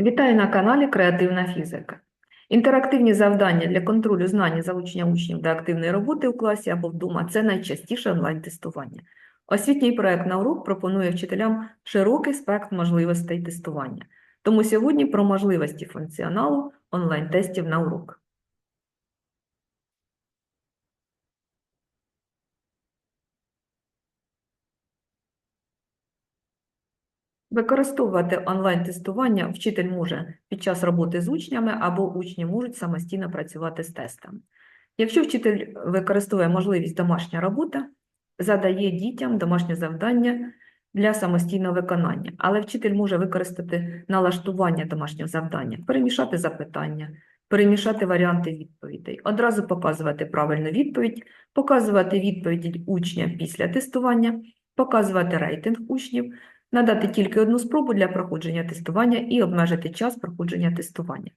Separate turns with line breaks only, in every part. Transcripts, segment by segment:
Вітаю на каналі Креативна фізика. Інтерактивні завдання для контролю знань і залучення учнів до активної роботи у класі або вдома – це найчастіше онлайн-тестування. Освітній проект на урок пропонує вчителям широкий спектр можливостей тестування. Тому сьогодні про можливості функціоналу онлайн-тестів на урок. Використовувати онлайн-тестування вчитель може під час роботи з учнями або учні можуть самостійно працювати з тестами. Якщо вчитель використовує можливість домашня робота, задає дітям домашнє завдання для самостійного виконання, але вчитель може використати налаштування домашнього завдання, перемішати запитання, перемішати варіанти відповідей, одразу показувати правильну відповідь, показувати відповіді учня після тестування, показувати рейтинг учнів, надати тільки одну спробу для проходження тестування і обмежити час проходження тестування.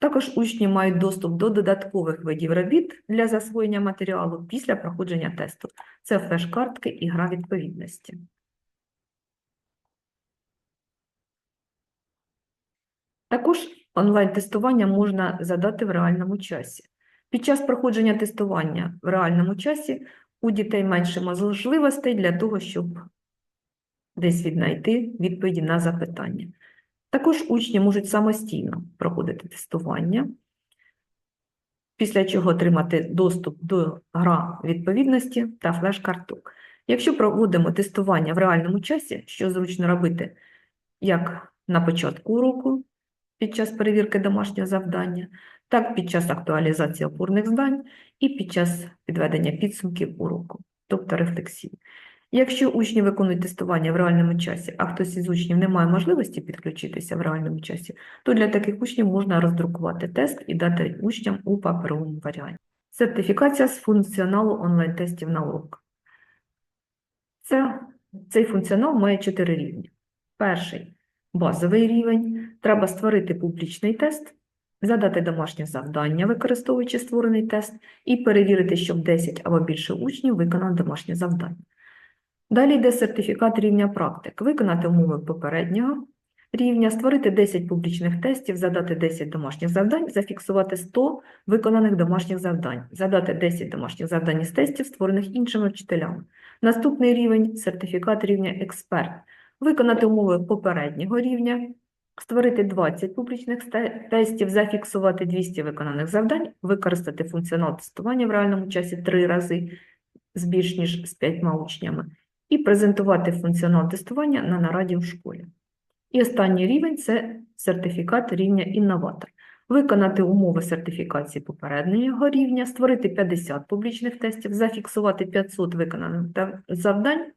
Також учні мають доступ до додаткових видів робіт для засвоєння матеріалу після проходження тесту. Це флеш-картки і гра відповідності. Також онлайн-тестування можна задати в реальному часі. Під час проходження тестування в реальному часі у дітей менше можливостей для того, щоб десь віднайти відповіді на запитання. Також учні можуть самостійно проходити тестування, після чого отримати доступ до гра відповідності та флеш-карток. Якщо проводимо тестування в реальному часі, що зручно робити як на початку уроку під час перевірки домашнього завдання, так під час актуалізації опорних здань і під час підведення підсумків уроку, тобто рефлексії. Якщо учні виконують тестування в реальному часі, а хтось із учнів не має можливості підключитися в реальному часі, то для таких учнів можна роздрукувати тест і дати учням у паперовому варіанті. Сертифікація з функціоналу онлайн-тестів на урок. Це, цей функціонал має чотири рівні. Перший базовий рівень. Треба створити публічний тест, задати домашнє завдання, використовуючи створений тест, і перевірити, щоб 10 або більше учнів виконали домашнє завдання. Далі йде сертифікат рівня практик. Виконати умови попереднього рівня, створити 10 публічних тестів, задати 10 домашніх завдань, зафіксувати 100 виконаних домашніх завдань, задати 10 домашніх завдань з тестів, створених іншими вчителями. Наступний рівень сертифікат рівня експерт. Виконати умови попереднього рівня, створити 20 публічних тестів, зафіксувати 200 виконаних завдань, використати функціонал тестування в реальному часі 3 рази з більш ніж з 5 учнями і презентувати функціонал тестування на нараді в школі. І останній рівень це сертифікат рівня інноватор. Виконати умови сертифікації попереднього рівня, створити 50 публічних тестів, зафіксувати 500 виконаних завдань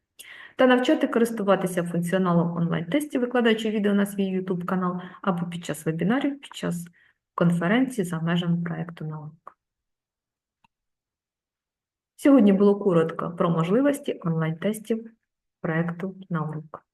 та навчати користуватися функціоналом онлайн-тестів, викладаючи відео на свій YouTube канал або під час вебінарів, під час конференції за межами проєкту наук. Сьогодні було коротко про можливості онлайн-тестів проєкту на урок.